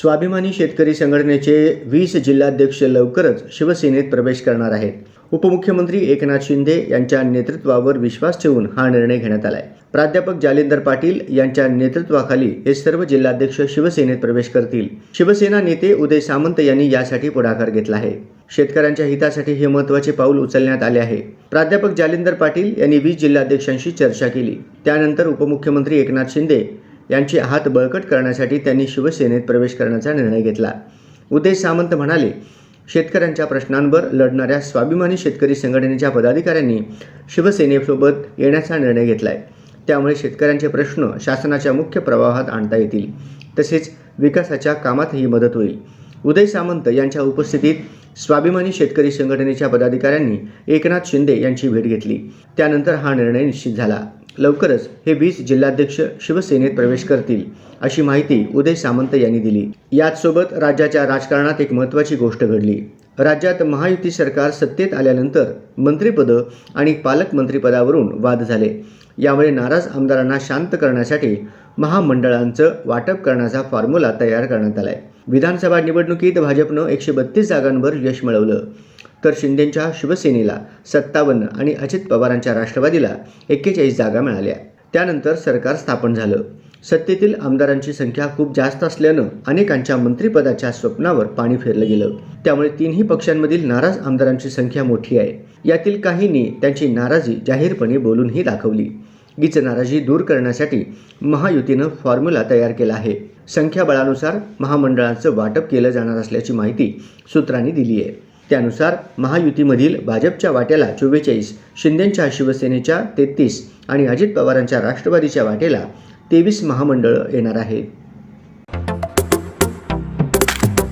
स्वाभिमानी शेतकरी संघटनेचे वीस जिल्हाध्यक्ष लवकरच शिवसेनेत प्रवेश करणार आहेत. उपमुख्यमंत्री एकनाथ शिंदे यांच्या नेतृत्वावर विश्वास ठेवून हा निर्णय घेण्यात आलाय. प्राध्यापक जालिंदर पाटील यांच्या नेतृत्वाखाली हे सर्व जिल्हाध्यक्ष शिवसेनेत प्रवेश करतील. शिवसेना नेते उदय सामंत यांनी यासाठी पुढाकार घेतला आहे. शेतकऱ्यांच्या हितासाठी हे महत्त्वाचे पाऊल उचलण्यात आले आहे. प्राध्यापक जालिंदर पाटील यांनी वीस जिल्हाध्यक्षांशी चर्चा केली. त्यानंतर उपमुख्यमंत्री एकनाथ शिंदे यांचे हात बळकट करण्यासाठी त्यांनी शिवसेनेत प्रवेश करण्याचा निर्णय घेतला. उदय सामंत म्हणाले शेतकऱ्यांच्या प्रश्नांवर लढणाऱ्या स्वाभिमानी शेतकरी संघटनेच्या पदाधिकाऱ्यांनी शिवसेनेसोबत येण्याचा निर्णय घेतलाय. त्यामुळे शेतकऱ्यांचे प्रश्न शासनाच्या मुख्य प्रवाहात आणता येतील. तसेच विकासाच्या कामातही मदत होईल. उदय सामंत यांच्या उपस्थितीत स्वाभिमानी शेतकरी संघटनेच्या पदाधिकाऱ्यांनी एकनाथ शिंदे यांची भेट घेतली. त्यानंतर हा निर्णय निश्चित झाला. लवकरच हे वीस जिल्हाध्यक्ष शिवसेनेत प्रवेश करतील अशी माहिती उदय सामंत यांनी दिली. याचसोबत राज्याच्या राजकारणात एक महत्त्वाची गोष्ट घडली. राज्यात महायुती सरकार सत्तेत आल्यानंतर मंत्रिपदं आणि पालकमंत्रीपदावरून वाद झाले. यामुळे नाराज आमदारांना शांत करण्यासाठी महामंडळांचं वाटप करण्याचा फॉर्म्युला तयार करण्यात आलाय. विधानसभा निवडणुकीत भाजपनं एकशे बत्तीस जागांवर यश मिळवलं. तर शिंदेंच्या शिवसेनेला सत्तावन्न आणि अजित पवारांच्या राष्ट्रवादीला एक्केचाळीस जागा मिळाल्या. त्यानंतर सरकार स्थापन झालं. सत्तेतील आमदारांची संख्या खूप जास्त असल्यानं अनेकांच्या मंत्रिपदाच्या स्वप्नावर पाणी फेरलं गेलं. त्यामुळे तीनही पक्षांमधील नाराज आमदारांची संख्या मोठी आहे. यातील काहींनी त्यांची नाराजी जाहीरपणे बोलूनही दाखवली. हीच नाराजी दूर करण्यासाठी महायुतीनं फॉर्म्युला तयार केला आहे. संख्याबळानुसार महामंडळांचं वाटप केलं जाणार असल्याची माहिती सूत्रांनी दिली आहे. त्यानुसार महायुतीमधील भाजपच्या वाट्याला चव्वेचाळीस शिंदेंच्या शिवसेनेच्या तेहतीस आणि अजित पवारांच्या राष्ट्रवादीच्या वाटेला तेवीस महामंडळं येणार आहेत.